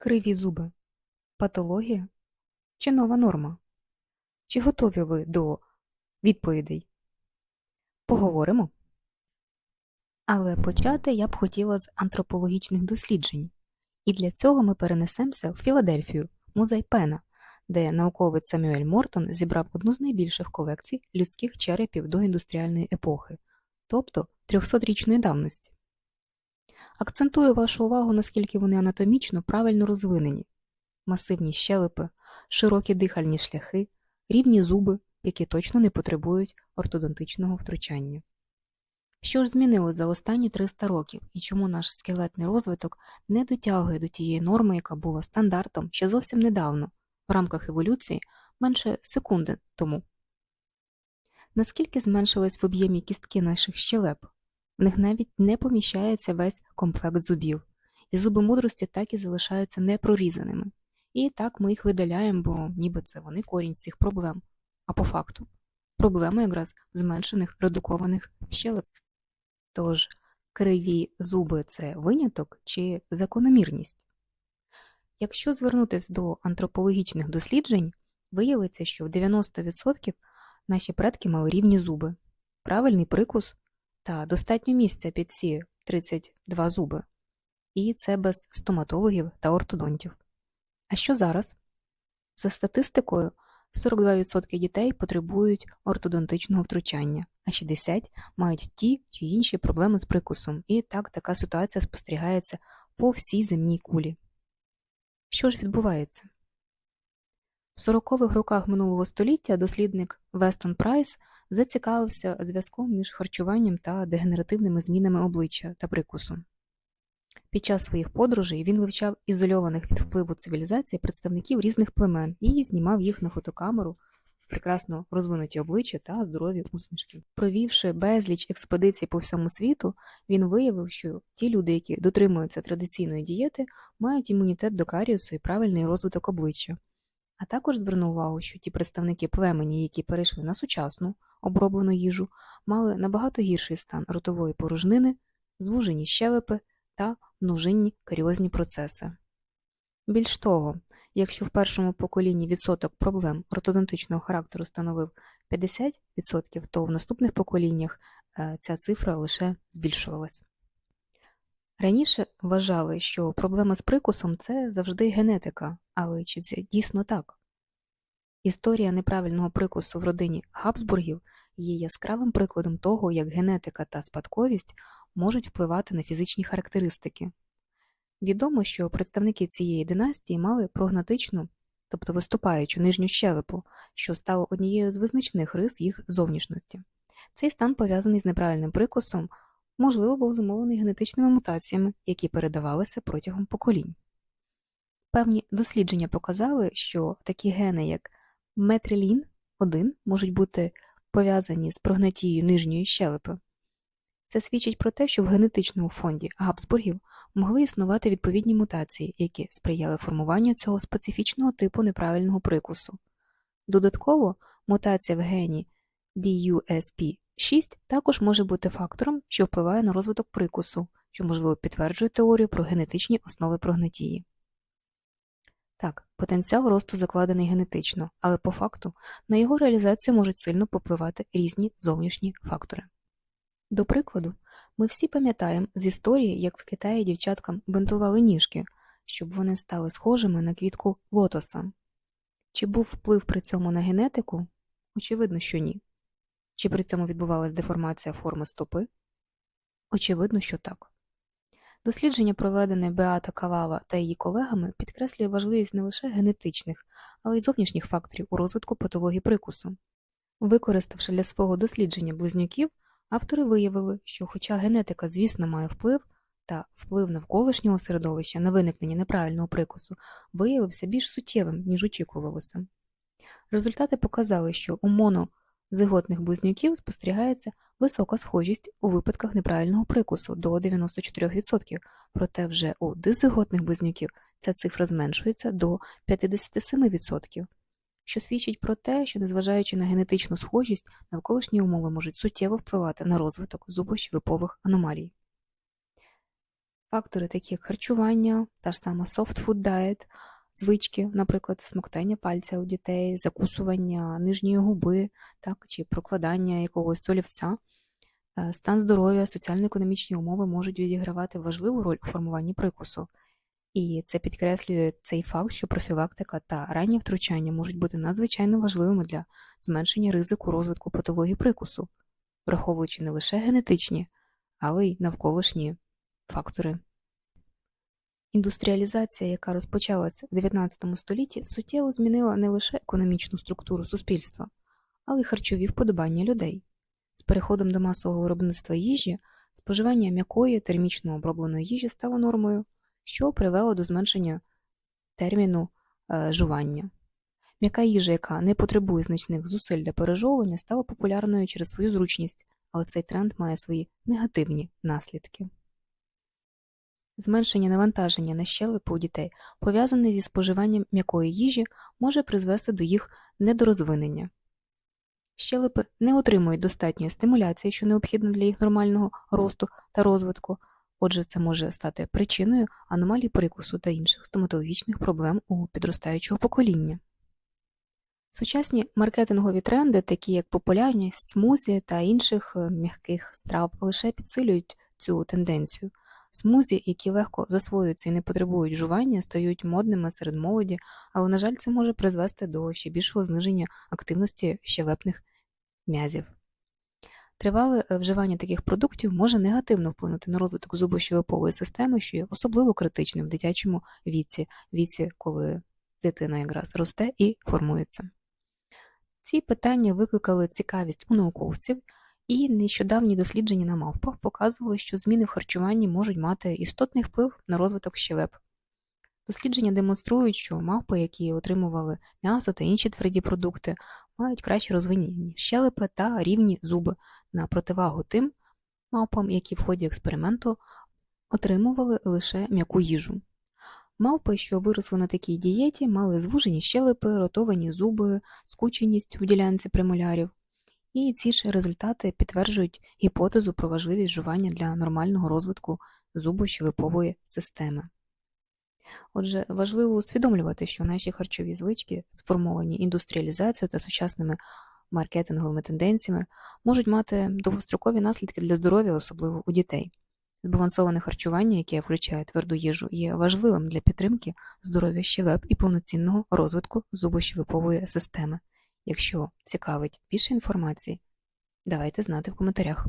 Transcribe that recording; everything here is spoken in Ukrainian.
Криві зуби. Патологія чи нова норма? Чи готові ви до відповідей? Поговоримо. Але почати я б хотіла з антропологічних досліджень. І для цього ми перенесемося в Філадельфію, музей Пена, де науковець Самюель Мортон зібрав одну з найбільших колекцій людських черепів до індустріальної епохи, тобто 300-річної давності. Акцентую вашу увагу, наскільки вони анатомічно правильно розвинені: масивні щелепи, широкі дихальні шляхи, рівні зуби, які точно не потребують ортодонтичного втручання. Що ж змінило за останні 300 років і чому наш скелетний розвиток не дотягує до тієї норми, яка була стандартом ще зовсім недавно, в рамках еволюції менше секунди тому? Наскільки зменшились в об'ємі кістки наших щелеп? В них навіть не поміщається весь комплект зубів, і зуби мудрості так і залишаються непрорізаними. І так ми їх видаляємо, бо ніби це вони корінь з цих проблем. А по факту проблема якраз зменшених редукованих щелеп. Тож криві зуби це виняток чи закономірність? Якщо звернутися до антропологічних досліджень, виявиться, що в 90% наші предки мали рівні зуби, правильний прикус та достатньо місця під ці 32 зуби. І це без стоматологів та ортодонтів. А що зараз? За статистикою, 42% дітей потребують ортодонтичного втручання, а 60% мають ті чи інші проблеми з прикусом. І так така ситуація спостерігається по всій земній кулі. Що ж відбувається? В 40-х роках минулого століття дослідник Вестон Прайс зацікавився зв'язком між харчуванням та дегенеративними змінами обличчя та прикусу. Під час своїх подорожей він вивчав ізольованих від впливу цивілізації представників різних племен і знімав їх на фотокамеру, прекрасно розвинуті обличчя та здорові усмішки. Провівши безліч експедицій по всьому світу, він виявив, що ті люди, які дотримуються традиційної дієти, мають імунітет до каріусу і правильний розвиток обличчя. А також звернув увагу, що ті представники племені, які перейшли на сучасну оброблену їжу, мали набагато гірший стан ротової порожнини, звужені щелепи та множинні каріозні процеси. Більш того, якщо в першому поколінні відсоток проблем ортодонтичного характеру становив 50%, то в наступних поколіннях е, ця цифра лише збільшувалась. Раніше вважали, що проблема з прикусом це завжди генетика, але чи це дійсно так? Історія неправильного прикусу в родині Габсбургів є яскравим прикладом того, як генетика та спадковість можуть впливати на фізичні характеристики. Відомо, що представники цієї династії мали прогнатичну, тобто виступаючу нижню щелепу, що стало однією з визначних рис їх зовнішності. Цей стан пов'язаний з неправильним прикусом, можливо, був зумовлений генетичними мутаціями, які передавалися протягом поколінь. Певні дослідження показали, що такі гени, як метрилін 1 можуть бути пов'язані з прогнатією нижньої щелепи. Це свідчить про те, що в генетичному фонді Габсбургів могли існувати відповідні мутації, які сприяли формуванню цього специфічного типу неправильного прикусу. Додатково, мутація в гені DUSP6 також може бути фактором, що впливає на розвиток прикусу, що можливо підтверджує теорію про генетичні основи прогнатії. Так, потенціал росту закладений генетично, але по факту на його реалізацію можуть сильно попливати різні зовнішні фактори. До прикладу, ми всі пам'ятаємо з історії, як в Китаї дівчаткам бинтували ніжки, щоб вони стали схожими на квітку лотоса. Чи був вплив при цьому на генетику? Очевидно, що ні. Чи при цьому відбувалася деформація форми стопи? Очевидно, що так. Дослідження, проведене Беата Кавала та її колегами, підкреслює важливість не лише генетичних, але й зовнішніх факторів у розвитку патології прикусу. Використавши для свого дослідження близнюків, автори виявили, що, хоча генетика, звісно, має вплив, та вплив навколишнього середовища на виникнення неправильного прикусу виявився більш суттєвим, ніж очікувалося. Результати показали, що у моно зиготних близнюків спостерігається висока схожість у випадках неправильного прикусу до 94%, проте вже у дизиготних близнюків ця цифра зменшується до 57%, що свідчить про те, що, незважаючи на генетичну схожість, навколишні умови можуть суттєво впливати на розвиток зубощелепових аномалій. Фактори, такі як харчування, та ж сама soft food diet, звички, наприклад, смоктання пальця у дітей, закусування нижньої губи, так, чи прокладання якогось олівця, е, стан здоров'я, соціально-економічні умови можуть відігравати важливу роль у формуванні прикусу. І це підкреслює цей факт, що профілактика та раннє втручання можуть бути надзвичайно важливими для зменшення ризику розвитку патології прикусу, враховуючи не лише генетичні, але й навколишні фактори. Індустріалізація, яка розпочалась в 19 столітті, суттєво змінила не лише економічну структуру суспільства, але й харчові вподобання людей. З переходом до масового виробництва їжі, споживання м'якої термічно обробленої їжі стало нормою, що привело до зменшення терміну е, жування. М'яка їжа, яка не потребує значних зусиль для пережовування, стала популярною через свою зручність, але цей тренд має свої негативні наслідки. Зменшення навантаження на щелепи у дітей, пов'язане зі споживанням м'якої їжі, може призвести до їх недорозвинення. Щелепи не отримують достатньої стимуляції, що необхідна для їх нормального росту та розвитку, отже, це може стати причиною аномалій прикусу та інших стоматологічних проблем у підростаючого покоління. Сучасні маркетингові тренди, такі як популярність смузі та інших е, м'яких страв, лише підсилюють цю тенденцію. Смузі, які легко засвоюються і не потребують жування, стають модними серед молоді, але, на жаль, це може призвести до ще більшого зниження активності щелепних м'язів. Тривале е, вживання таких продуктів може негативно вплинути на розвиток зубощелепової системи, що є особливо критичним в дитячому віці, віці, коли дитина якраз росте і формується. Ці питання викликали цікавість у науковців, і нещодавні дослідження на мавпах показували, що зміни в харчуванні можуть мати істотний вплив на розвиток щелеп. Дослідження демонструють, що мавпи, які отримували м'ясо та інші тверді продукти, мають краще розвинені щелепи та рівні зуби на противагу тим мавпам, які в ході експерименту отримували лише м'яку їжу. Мавпи, що виросли на такій дієті, мали звужені щелепи, ротовані зуби, скученість у ділянці премолярів. І ці ж результати підтверджують гіпотезу про важливість жування для нормального розвитку зубощелепової системи. Отже, важливо усвідомлювати, що наші харчові звички, сформовані індустріалізацією та сучасними маркетинговими тенденціями, можуть мати довгострокові наслідки для здоров'я, особливо у дітей. Збалансоване харчування, яке включає тверду їжу, є важливим для підтримки здоров'я щелеп і повноцінного розвитку зубощелепової системи. Якщо цікавить більше інформації, давайте знати в коментарях.